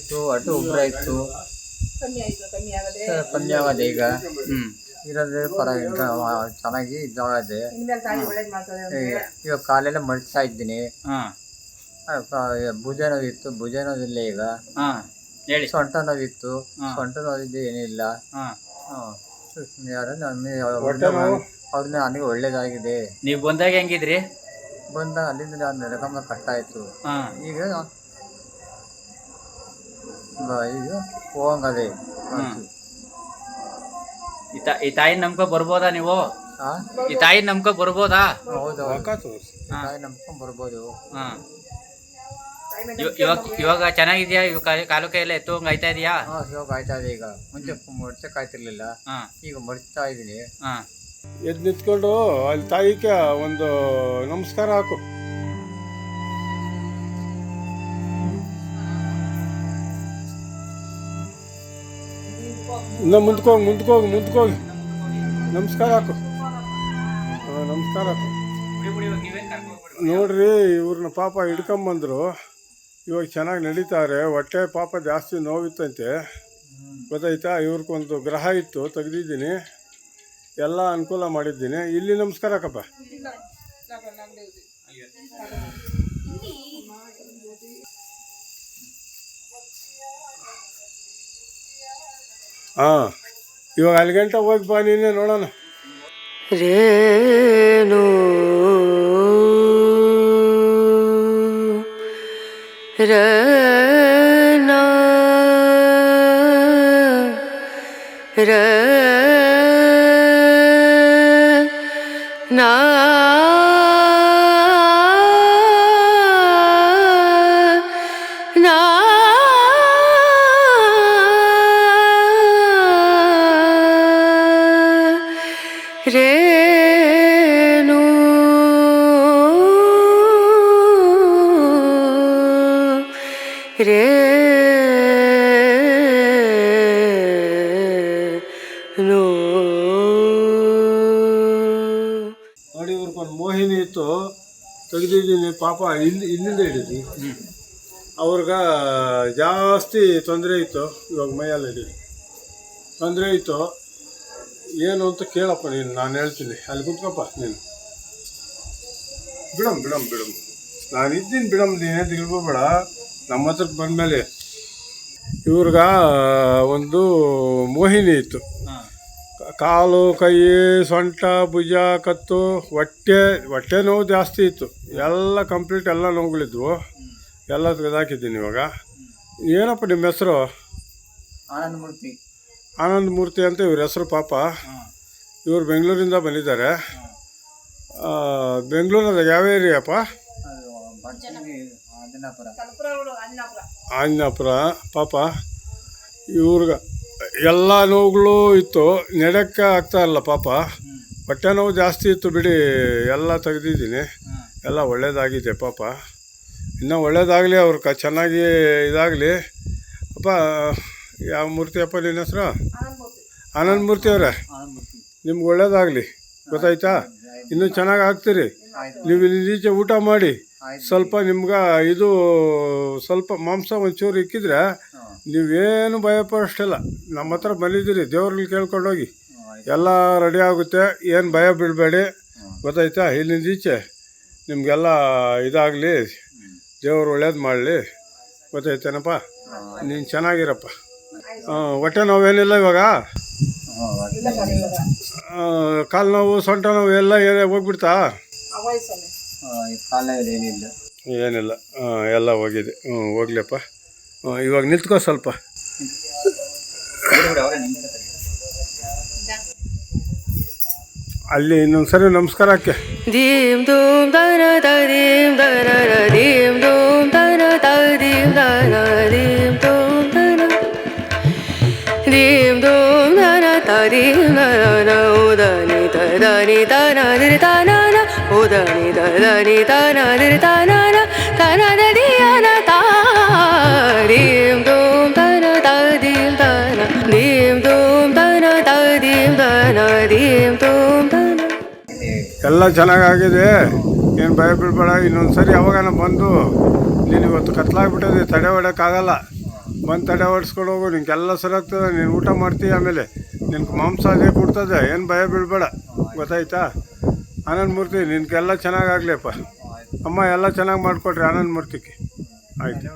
ಇತ್ತು ಅಟು ಉಗ್ರ ಇತ್ತು. ಕಮ್ಮಿ ಆಗದೆ. ಈಗ. ಹ್ಮ್. ಇರೋದೇ ಪರವಾಗಿಲ್ಲ ಚೆನ್ನಾಗಿ ಇದಾಗದೆ ಇವಾಗ ಕಾಲೆಲ್ಲ ಮಡಿಸ್ತಾ ಇದ್ದೀನಿ. ಹಾ. ಆ, ಕ- ಭುಜ ನೋವಿತ್ತು ಭುಜ ನೋವಿಲ್ಲ ಈಗ. ಹಾ ಹೇಳಿ. ಸೊಂಟ ನೋವಿತ್ತು. ಹಾ. ಸೊಂಟ ನೋವಿದ್ದು ಏನಿಲ್ಲ. ಹಾ. ಅವ್ರನ್ನ ನನಗೆ ಒಳ್ಳೇದಾಗಿದೆ. ನೀವ್ ಬಂದಾಗ ಹೆಂಗಿದ್ರಿ? ಬಂದಾಗ ಅಲ್ಲಿಂದ ನಾನು ನಡ್ಕೊಂಬ ಕಷ್ಟ ಆಯ್ತು ಹಾ. ಈಗ ಈ ತಾ- ಈ ತಾಯಿ ನಂಬ್ಕೊ ಬರ್ಬೋದಾ ನೀವು? ಹಾ ಈ ತಾಯಿ ನಂಬ್ಕೊ ಬರ್ಬೋದಾ? ಹೌದು ಹಾ. ತಾಯಿ ನಂಬ್ಕೊಂಡ್ ಬರ್ಬೋದು. ಹಾ. ಇವ- ಇವಾಗ ಇವಾಗ ಚೆನ್ನಾಗಿದ್ಯಾ? ಇವಾಗ ಕಾಲು ಕಾಲು ಕೈ ಎಲ್ಲ ಎತ್ತುವಂಗ ಆಯ್ತಾ ಇದೆಯಾ? ಹಾ ಇವಾಗ ಆಯ್ತಾ ಇದೆ ಈಗ. ಮುಂಚೆ ಮಡ್ಚಕ್ ಆಯ್ತಿರ್ಲಿಲ್ಲ. ಹಾ. ಈಗ ಮರ್ತಾ ಇದೀನಿ. ಹಾ. ಎದ್ದು ನಿಂತ್ಕೊಂಡು ಅಲ್ಲಿ ತಾಯಿಗೆ ಒಂದು ನಮಸ್ಕಾರ ಹಾಕು. ಇನ್ನ ಮುಂದ್ಕೋಗಿ ಮುಂದ್ಕೋಗಿ ಮುಂದ್ಕೋಗಿ ನಮಸ್ಕಾರ ಹಾಕು ನಮಸ್ಕಾರ ಹಾಕು ನೋಡ್ರಿ ಇವ್ರನ್ನ ಪಾಪ ಹಿಡ್ಕೊಂಬಂದ್ರು ಇವಾಗ ಚೆನ್ನಾಗಿ ನಡೀತಾರೆ ಹೊಟ್ಟೆ ಪಾಪ ಜಾಸ್ತಿ ನೋವಿತ್ತಂತೆ ಗೊತ್ತಾಯ್ತಾ ಇವ್ರಿಗೊಂದು ಗ್ರಹ ಇತ್ತು ತೆಗೆದಿದ್ದೀನಿ ಎಲ್ಲ ಅನುಕೂಲ ಮಾಡಿದ್ದೀನಿ ಇಲ್ಲಿ ನಮಸ್ಕಾರ ಹಾಕಪ್ಪ ಹಾಂ. ಇವಾಗ ಅಲ್ಲಿ ಗಂಟ ಹೋಗಿ ಬಾ ನೀನೇ ನೋಡೋಣ. ರೇಣು. ರನ ರ ನಾ ರೇಣು. ರೇ ನೋಡಿ ಇವ್ರಿಗೊಂದು ಮೋಹಿನಿ ಇತ್ತು, ತೆಗೆದಿದ್ದೀನಿ ಪಾಪ ಇಲ್ಲಿ ಇಲ್ಲಿಂದ ಹಿಡಿದು. ಅವ್ರಿಗೆ ಜಾಸ್ತಿ ತೊಂದರೆ ಇತ್ತು, ಇವಾಗ ಮೈಯಲ್ಲಿ ಹಿಡಿದು. ತೊಂದರೆ ಇತ್ತು. ಏನು ಅಂತ ಕೇಳಪ್ಪ ನೀನು ನಾನು ಹೇಳ್ತೀನಿ. ಅಲ್ಲಿ ಕುತ್ಕಪ್ಪ ನೀನು. ಬಿಡಮ್ ಬಿಡಮ್ ಬಿಡಮ್ ನಾನು ಇದ್ದೀನಿ ಬಿಡಮ್ ನೀನೇ ತಿಳ್ಕೊಬೇಡ ನಮ್ಮ ಹತ್ರಕ್ಕೆ ಬಂದಮೇಲೆ ಇವ್ರಿಗ ಒಂದು ಮೋಹಿನಿ ಇತ್ತು. ಕಾಲು ಕೈ ಸೊಂಟ ಭುಜ ಕತ್ತು ಹೊಟ್ಟೆ ಹೊಟ್ಟೆ ನೋವು ಜಾಸ್ತಿ ಇತ್ತು. ಎಲ್ಲ ಕಂಪ್ಲೀಟ್ ಎಲ್ಲ ನೋವುಗಳಿದ್ವು. ಎಲ್ಲ ತೆಗೆದಾಕಿದ್ದೀನಿ ಇವಾಗ. ಏನಪ್ಪ ನಿಮ್ಮ ಹೆಸರು? ಆನಂದ ಮೂರ್ತಿ. ಆನಂದ ಮೂರ್ತಿ ಅಂತ ಇವ್ರ ಹೆಸರು ಪಾಪ. ಇವರು ಬೆಂಗಳೂರಿಂದ ಬಂದಿದ್ದಾರೆ. ಬೆಂಗಳೂರದ ಯಾವ ಅನ್ನಾಪುರ ಆಂಜನಾಪುರ. ಪಾಪ, ಇವ್ರಿಗೆ ಎಲ್ಲ ನೋವುಗಳು ಇತ್ತು. ನೆಡಕ್ಕೆ ಆಗ್ತಾ ಇಲ್ಲ ಪಾಪ. ಹೊಟ್ಟೆ ನೋವು ಜಾಸ್ತಿ ಇತ್ತು ಬಿಡಿ. ಎಲ್ಲ ತೆಗೆದಿದ್ದೀನಿ. ಎಲ್ಲ ಒಳ್ಳೇದಾಗಿದೆ ಪಾಪ. ಇನ್ನೂ ಒಳ್ಳೇದಾಗಲಿ ಅವ್ರ ಚೆನ್ನಾಗಿ ಇದಾಗಲಿ. ಅಪ್ಪ ಯಾವ ಮೂರ್ತಿಯಪ್ಪ ನಿನ್ನ ಹೆಸರು? ಆನಂದ್ ಮೂರ್ತಿ ಅವರೇ? ನಿಮ್ಗೆ ಒಳ್ಳೇದಾಗಲಿ. ಗೊತ್ತಾಯ್ತಾ? ಇನ್ನೂ ಚೆನ್ನಾಗಿ ಆಗ್ತೀರಿ ನೀವು ಇಲ್ಲಿ ಈಚೆ ಊಟ ಮಾಡಿ. ಸ್ವಲ್ಪ ನಿಮ್ಗೆ ಇದು ಸ್ವಲ್ಪ ಮಾಂಸ ಒಂಚೂರು ಇಕ್ಕಿದ್ರೆ. ನೀವೇನು ಭಯಪಡೋಷ್ಟಿಲ್ಲ ನಮ್ಮ ಹತ್ರ ಬಂದಿದ್ದೀರಿ. ದೇವ್ರಲ್ಲಿ ಕೇಳ್ಕೊಂಡೋಗಿ. ಎಲ್ಲ ರೆಡಿ ಆಗುತ್ತೆ. ಏನು ಭಯ ಬಿಡಬೇಡಿ. ಗೊತ್ತಾಯ್ತಾ? ಇಲ್ಲಿಂದ ಈಚೆ ನಿಮಗೆಲ್ಲ ಇದಾಗಲಿ. ದೇವರು ಒಳ್ಳೇದು ಮಾಡಲಿ. ಗೊತ್ತಾಯ್ತೇನಪ್ಪ? ನೀನು ಚೆನ್ನಾಗಿರಪ್ಪ. ಹೊಟ್ಟೆ ನೋವೇನಿಲ್ಲ ಇವಾಗ? ಕಾಲು ನೋವು ಸೊಂಟ ನೋವು ಎಲ್ಲ ಏನೇ ಹೋಗ್ಬಿಡ್ತಾ? ಏನಿಲ್ಲ. ಏನಿಲ್ಲ. ಹಾಂ ಎಲ್ಲ ಹೋಗಿದೆ. ಹ್ಞೂ ಹೋಗ್ಲಪ್ಪ. ಹ್ಞೂ ಇವಾಗ ನಿಂತ್ಕೊ ಸ್ವಲ್ಪ. ಅಲ್ಲಿ ಇನ್ನೊಂದು ಸರಿ ನಮಸ್ಕಾರ ಹಾಕಿ. ದೂಮ್ ದರ ದೀಮ್ ದರ ದೀಮ್ ದೂಮ್ ದೂಂ ಎಲ್ಲ ಚೆನ್ನಾಗಾಗಿದೆ. ಏನು ಭಯ ಬೀಳ್ಬೇಡ. ಇನ್ನೊಂದು ಸರಿ ಯಾವಾಗನ ಬಂದು ನೀನು ಇವತ್ತು ಕತ್ಲಾಗ್ಬಿಟ್ಟಿದೆ, ತಡೆ ಹೊಡೋಕ್ಕಾಗಲ್ಲ ಬಂದು ತಡೆ ಹೊಡ್ಸ್ಕೊಂಡು ಹೋಗು. ನಿನಗೆಲ್ಲ ಸರಿ ಆಗ್ತದೆ. ನೀನು ಊಟ ಮಾಡ್ತೀಯ ಆಮೇಲೆ. ನಿನ್ಗೆ ಮಾಂಸ ಅದೇ ಕೊಡ್ತದೆ. ಏನು ಭಯ ಬೀಳ್ಬೇಡ. ಗೊತ್ತಾಯ್ತಾ? ಆನಂದ ಮೂರ್ತಿ ನಿನ್ಗೆಲ್ಲ ಚೆನ್ನಾಗಾಗ್ಲಿಪ್ಪ ಅಮ್ಮ ಎಲ್ಲ ಚೆನ್ನಾಗಿ ಮಾಡಿಕೊಟ್ರಿ ಆನಂದ ಮೂರ್ತಿಗೆ. ಆಯ್ತು.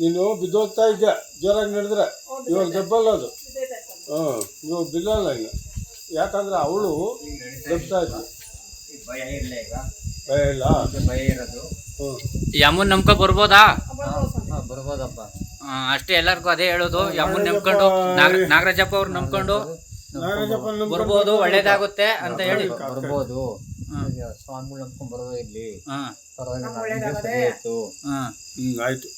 ನೀನು ಬಿದ್ದೋಗ್ತಾ ಇದ್ದೆ ಜೋರಾಗಿ ನಡೆದ್ರೆ? ಇವಾಗ ದೆಬ್ಬಲ್ಲ ಅದು. ಹ್ಞೂ ಇವಾಗ ಬಿದ್ದಲ್ಲ ಇಲ್ಲ ಯಾಕಂದ್ರೆ ಅವಳು ದೆಬ್ತಾ ಇದ್ಲು. ಭಯ ಇಲ್ಲ? ಈಗ ಭಯ ಇಲ್ಲ ಭಯ ಇರೋದು ಹ್ಞೂ ಯಮುನ್ ನಂಬ್ಕೊ ಬರ್ಬೋದಾ? ಹಾ, ಬರ್ಬೋದಪ್ಪ. ಅಷ್ಟೇ ಎಲ್ಲರಿಗೂ ಅದೇ ಹೇಳೋದು. ಯಮುನ್ ನಂಬ್ಕೊಂಡು ನಾಗ- ನಾಗರಾಜಪ್ಪ ಅವ್ರು ನಂಬ್ಕೊಂಡು. ಬರ್ಬೋದು ಒಳ್ಳೇದಾಗುತ್ತೆ ಅಂತ ಹೇಳಿ. ಬರ್ಬೋದು. ಸ್ವಾಮಿಗಳು ನಂಬ್ಕೊಂಡ್ ಬರೋದು ಇಲ್ಲಿ ಪರವಾಗಿಲ್ಲ ಹಿಂಗಾಯ್ತು.